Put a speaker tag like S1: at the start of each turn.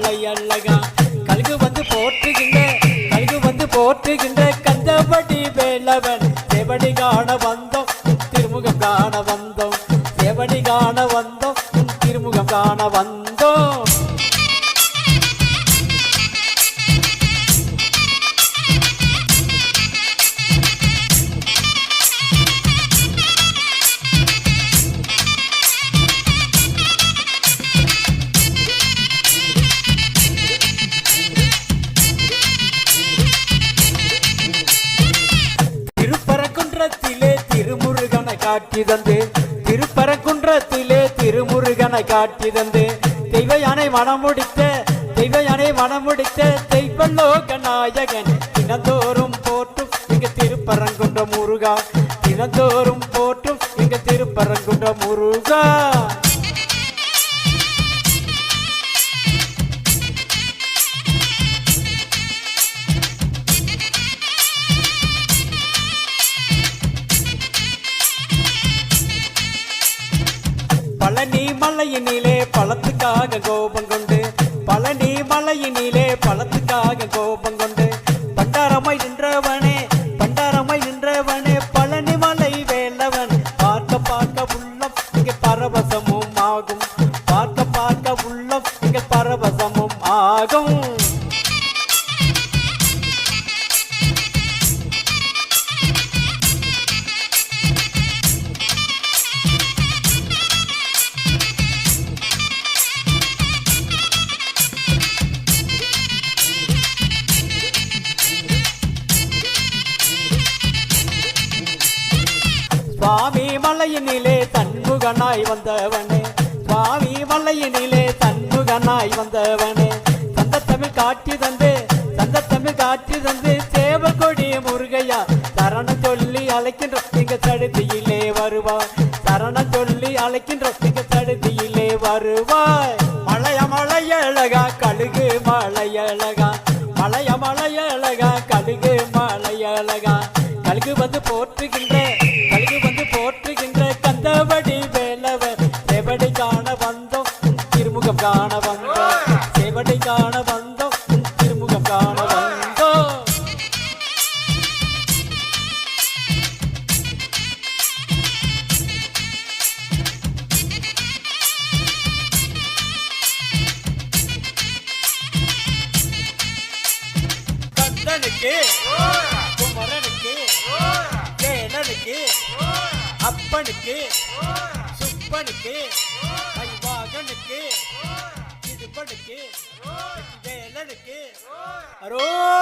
S1: அலை அழகா கழுகு வந்து போற்றுகின்ற கழுகு வந்து போற்றுகின்ற கந்தபடி வேலவன். சேவடி காண வந்தோம் திருமுகம் காண வந்தோம். சேவடி காண வந்தோம் திருமுகம் காண வந்தோம். காட்டி தந்து திருப்பரங்குன்றத்திலே திருமுருகனை காட்டி தந்து தெய்வ யானை மனம் முடித்த தெய்வ யானை மனம் மனமுடித்த தெய்வலோக நாயகன் தினந்தோறும் போற்றும் இங்க திருப்பரங்குன்ற முருகா. தினந்தோறும் போற்றும் இங்க திருப்பரங்குன்ற முருகா. பழனி மலையினிலே பழத்துக்காக கோபம் கொண்டு பழனி மலையினிலே பழத்துக்காக கோபம் கொண்டு பண்டாரமாய் நின்றவனே பண்டாரமாய் நின்றவனே பழனி மலை வேலவன். பார்க்க பார்க்க உள்ளம் இங்கே பரவசமும் ஆகும். பார்க்க பார்க்க உள்ளம் இங்கே பரவசமும் ஆகும். சுவாமி மலையினிலே தன்முகனாய் வந்தவனே. சுவாமி மலையினிலே தன்முகனாய் வந்தவனே. தந்த தமிழ் காட்சி தந்து தந்த தமிழ் காட்சி தந்து சேவ கொடி முருகையா சரணம் சொல்லி அழைக்கின்ற இங்க சடுதியிலே வருவாய். சரணம் சொல்லி அழைக்கின்ற இங்க சடுதியிலே வருவாய். மலைய மலையழகா கழுகு மலையழகா மலைய மலையழகா கழுகு மலையழகா கழுகு வந்து போற்றுகின்ற திருமுகம் காண வந்தோம். சேவடை காண வந்தோம். திருமுகம் காண வந்தோம். கந்தனுக்கு குமரனுக்கு வேலனுக்கு அப்பனுக்கு சுப்பனுக்கு ஐவாகனுக்கு Parou!